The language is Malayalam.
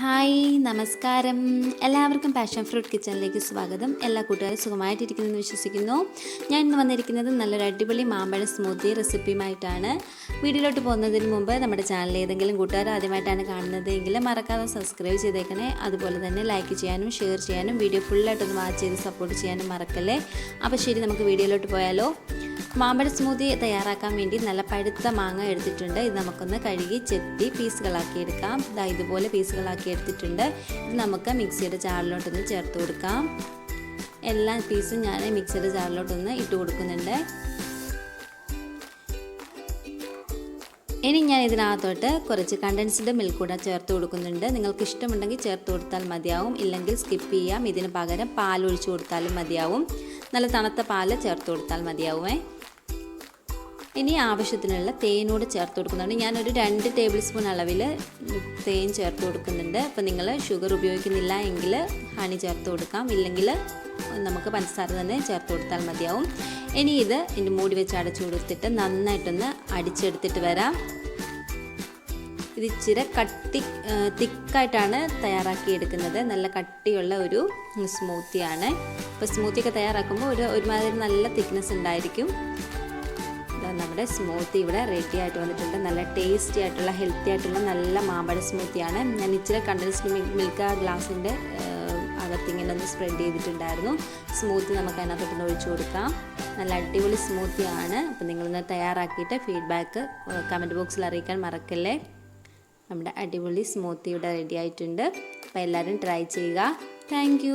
ഹായ് നമസ്കാരം. എല്ലാവർക്കും പാഷൻ ഫ്രൂട്ട് കിച്ചണിലേക്ക് സ്വാഗതം. എല്ലാ കൂട്ടുകാരും സുഖമായിട്ടിരിക്കുന്നെന്ന് വിശ്വസിക്കുന്നു. ഞാൻ ഇന്ന് വന്നിരിക്കുന്നത് നല്ലൊരു അടിപൊളി മാമ്പഴ സ്മൂത്തി റെസിപ്പിയുമായിട്ടാണ് വീഡിയോയിലോട്ട് പോകുന്നതിന് മുമ്പ് നമ്മുടെ ചാനൽ ഏതെങ്കിലും കൂട്ടുകാർ ആദ്യമായിട്ടാണ് കാണുന്നത് എങ്കിൽ മറക്കാതെ സബ്സ്ക്രൈബ് ചെയ്തേക്കണേ. അതുപോലെ തന്നെ ലൈക്ക് ചെയ്യാനും ഷെയർ ചെയ്യാനും വീഡിയോ ഫുള്ളായിട്ടൊന്ന് വാച്ച് ചെയ്ത് സപ്പോർട്ട് ചെയ്യാനും മറക്കല്ലേ? അപ്പോൾ ശരി നമുക്ക് വീഡിയോയിലോട്ട് പോയാലോ. മാമ്പഴ സ്മൂതി തയ്യാറാക്കാൻ വേണ്ടി നല്ല പഴുത്ത മാങ്ങ എടുത്തിട്ടുണ്ട്. ഇത് നമുക്കൊന്ന് കഴുകി ചെത്തി പീസുകളാക്കി എടുക്കാം. ഇതാ ഇതുപോലെ പീസുകളാക്കി എടുത്തിട്ടുണ്ട്. ഇത് നമുക്ക് മിക്സിയുടെ ചാറിലോട്ടൊന്ന് ചേർത്ത് കൊടുക്കാം. എല്ലാ പീസും ഞാൻ മിക്സിയുടെ ജാറിലോട്ടൊന്ന് ഇട്ട് കൊടുക്കുന്നുണ്ട്. ഇനി ഞാൻ ഇതിനകത്തോട്ട് കുറച്ച് കണ്ടൻസ്ഡ് മിൽക്ക് കൂടെ ചേർത്ത് കൊടുക്കുന്നുണ്ട്. നിങ്ങൾക്ക് ഇഷ്ടമുണ്ടെങ്കിൽ ചേർത്ത് കൊടുത്താൽ മതിയാവും. ഇല്ലെങ്കിൽ സ്കിപ്പ് ചെയ്യാം. ഇതിന് പകരം പാൽ ഒഴിച്ചു കൊടുത്താലും മതിയാവും. നല്ല തണുത്ത പാൽ ചേർത്ത് കൊടുത്താൽ മതിയാവുമേ. ഇനി ആവശ്യത്തിനുള്ള തേനോട് ചേർത്ത് കൊടുക്കുന്നുണ്ട്. ഞാനൊരു രണ്ട് ടേബിൾ സ്പൂൺ അളവിൽ തേൻ ചേർത്ത് കൊടുക്കുന്നുണ്ട്. അപ്പോൾ നിങ്ങൾ ഷുഗർ ഉപയോഗിക്കുന്നില്ല എങ്കിൽ ഹണി ചേർത്ത് കൊടുക്കാം. ഇല്ലെങ്കിൽ നമുക്ക് പഞ്ചസാര തന്നെ ചേർത്ത് കൊടുത്താൽ മതിയാവും. ഇനി ഇത് ഇതിന്റെ മൂടി വെച്ച് അടച്ചു കൊടുത്തിട്ട് നന്നായിട്ടൊന്ന് അടിച്ചെടുത്തിട്ട് വരാം. ഇത് ഇച്ചിരി കട്ടി തിക്കായിട്ടാണ് തയ്യാറാക്കിയെടുക്കുന്നത് നല്ല കട്ടിയുള്ള ഒരു സ്മൂത്തിയാണ് അപ്പോൾ സ്മൂത്തിയൊക്കെ തയ്യാറാക്കുമ്പോൾ ഒരു ഒരുമാതിരി നല്ല തിക്നെസ് ഉണ്ടായിരിക്കും. നമ്മുടെ സ്മൂത്തി ഇവിടെ റെഡി ആയിട്ട് വന്നിട്ടുണ്ട്. നല്ല ടേസ്റ്റി ആയിട്ടുള്ള ഹെൽത്തി ആയിട്ടുള്ള നല്ല മാമ്പഴ സ്മൂത്തിയാണ് ഞാൻ ഇച്ചിരി കണ്ടൻസ്ഡ് മിൽക്ക് ഗ്ലാസിന്റെ അകത്തിങ്ങനെ ഒന്ന് സ്പ്രെഡ് ചെയ്തിട്ടുണ്ടായിരുന്നു. സ്മൂത്തി നമുക്ക് അതിനകത്തോട്ട് ഒഴിച്ചു കൊടുക്കാം. നല്ല അടിപൊളി സ്മൂത്തിയാണ് അപ്പോൾ നിങ്ങളൊന്ന് തയ്യാറാക്കിയിട്ട് ഫീഡ്ബാക്ക് കമന്റ് ബോക്സിൽ അറിയിക്കാൻ മറക്കല്ലേ? നമ്മുടെ അടിപൊളി സ്മൂത്തി ഇവിടെ റെഡി ആയിട്ടുണ്ട്. അപ്പോൾ എല്ലാവരും ട്രൈ ചെയ്യുക. താങ്ക്